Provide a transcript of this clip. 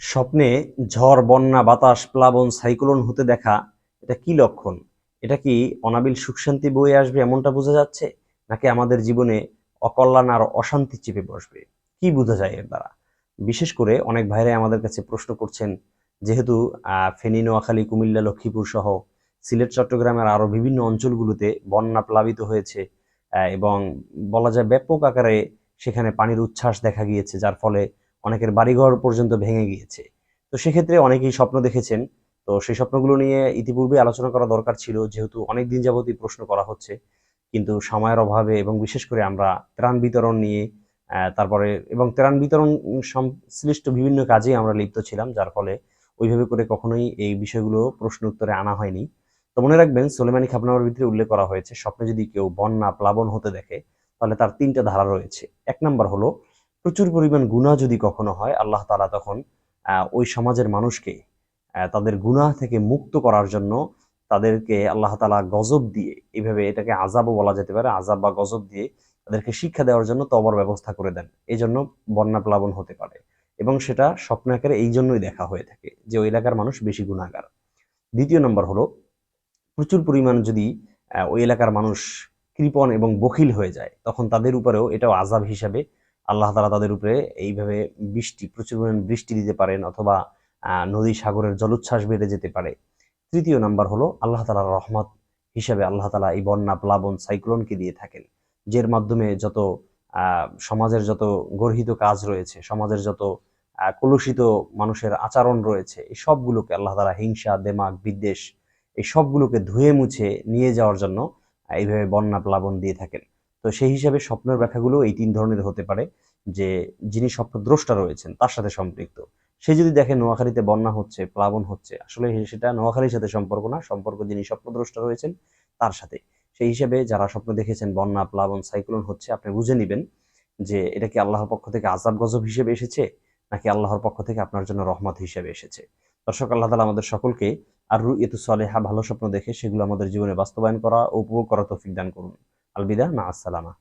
স্বপ্নে ঝড়, বন্যা, বাতাস, প্লাবন, সাইক্লোন হতে দেখা, এটা কি লক্ষণ? এটা কি অনাবিল সুখ শান্তি বয়ে আসবে এমনটা বোঝা যাচ্ছে? নাকি আমাদের জীবনে অকল্যাণ আর অশান্তি চেপে বসবে? কি বোঝা যায় এর দ্বারা? বিশেষ করে অনেক ভাইরাই আমাদের কাছে প্রশ্ন করছেন, যেহেতু ফেনী, নোয়াখালী, কুমিল্লা, লক্ষ্মীপুর সহ সিলেট চট্টগ্রামের আরও বিভিন্ন অঞ্চলগুলোতে বন্যা প্লাবিত হয়েছে এবং বলা যায় ব্যাপক আকারে সেখানে পানির উচ্ছ্বাস দেখা গিয়েছে, যার ফলে অনেকের বাড়িঘর পর্যন্ত ভেঙে গিয়েছে। তো সেক্ষেত্রে অনেকেই স্বপ্ন দেখেছেন। তো সেই স্বপ্নগুলো নিয়ে ইতিপূর্বে আলোচনা করা দরকার ছিল, যেহেতু অনেক দিন যাবতই প্রশ্ন করা হচ্ছে। কিন্তু সময়ের অভাবে এবং বিশেষ করে আমরা ত্রাণ বিতরণ নিয়ে তারপরে এবং ত্রাণ বিতরণ সংশ্লিষ্ট বিভিন্ন কাজে আমরা লিপ্ত ছিলাম, যার ফলে ওইভাবে করে কখনোই এই বিষয়গুলো প্রশ্ন উত্তরে আনা হয়নি। তো মনে রাখবেন, সোলেমানি খাবনামার ভিতরে উল্লেখ করা হয়েছে, স্বপ্নে যদি কেউ বন্যা, প্লাবন হতে দেখে, তাহলে তার তিনটা ধারা রয়েছে। এক নাম্বার হলো প্রচুর পরিমাণ গুনাহ যদি কখনো হয়, আল্লাহ তালা তখন ওই সমাজের মানুষকে তাদের গুনাহ থেকে মুক্ত করার জন্য তাদেরকে আল্লাহ তালা গজব দিয়ে এইভাবে এটাকে আজাবও বলা যেতে পারে আজাব বা গজব দিয়ে তাদেরকে শিক্ষা দেওয়ার জন্য তবর ব্যবস্থা করে দেন। এই জন্য বন্যা প্লাবন হতে পারে এবং সেটা স্বপ্ন আকারে এই জন্যই দেখা হয়ে থাকে যে ওই এলাকার মানুষ বেশি গুণাগার দ্বিতীয় নম্বর হলো, প্রচুর পরিমাণ যদি ওই এলাকার মানুষ কৃপণ এবং বখিল হয়ে যায়, তখন তাদের উপরেও এটাও আজাব হিসাবে আল্লাহ তাআলা তাদের উপরে এইভাবে বৃষ্টি, প্রচুর পরিমাণ বৃষ্টি দিতে পারেন অথবা নদী সাগরের জলোচ্ছ্বাস বেড়ে যেতে পারে। তৃতীয় নাম্বার হলো আল্লাহ তাআলার রহমত হিসাবে আল্লাহ তালা এই বন্যা, প্লাবন, সাইক্লোনকে দিয়ে থাকেন। যের মাধ্যমে যত সমাজের যত গর্হিত কাজ রয়েছে, সমাজের যত কলুষিত মানুষের আচরণ রয়েছে, এই সবগুলোকে আল্লাহ তাআলা হিংসা দেমাগ বিদ্বেষ, এই সবগুলোকে ধুয়ে মুছে নিয়ে যাওয়ার জন্য এইভাবে বন্যা, প্লাবন দিয়ে থাকেন। তো সেই হিসাবে স্বপ্নের ব্যাখ্যাগুলো এই তিন ধরনের হতে পারে, যে যিনি স্বপ্নদ্রষ্টা রয়েছেন, তার সাথে সম্পৃক্ত। সে যদি দেখে নোয়াখালীতে বন্যা হচ্ছে, প্লাবন হচ্ছে, আসলে সেটা নোয়াখালীর সাথে সম্পর্ক না, সম্পর্ক যিনি স্বপ্নদ্রষ্টা রয়েছেন, তার সাথে। সেই হিসেবে যারা স্বপ্ন দেখেছেন, বন্যা, প্লাবন, সাইক্লোন হচ্ছে, আপনি বুঝে নেবেন যে এটা কি আল্লাহর পক্ষ থেকে আজাব গজব হিসেবে এসেছে, নাকি আল্লাহর পক্ষ থেকে আপনার জন্য রহমত হিসেবে এসেছে? দর্শক, আল্লাহ তালা আমাদের সকলকে আর রু রুইয়াতু সালেহা, ভালো স্বপ্ন দেখে সেগুলো আমাদের জীবনে বাস্তবায়ন করা ও উপভোগ করা তৌফিক দান করুন। البدا مع السلامة.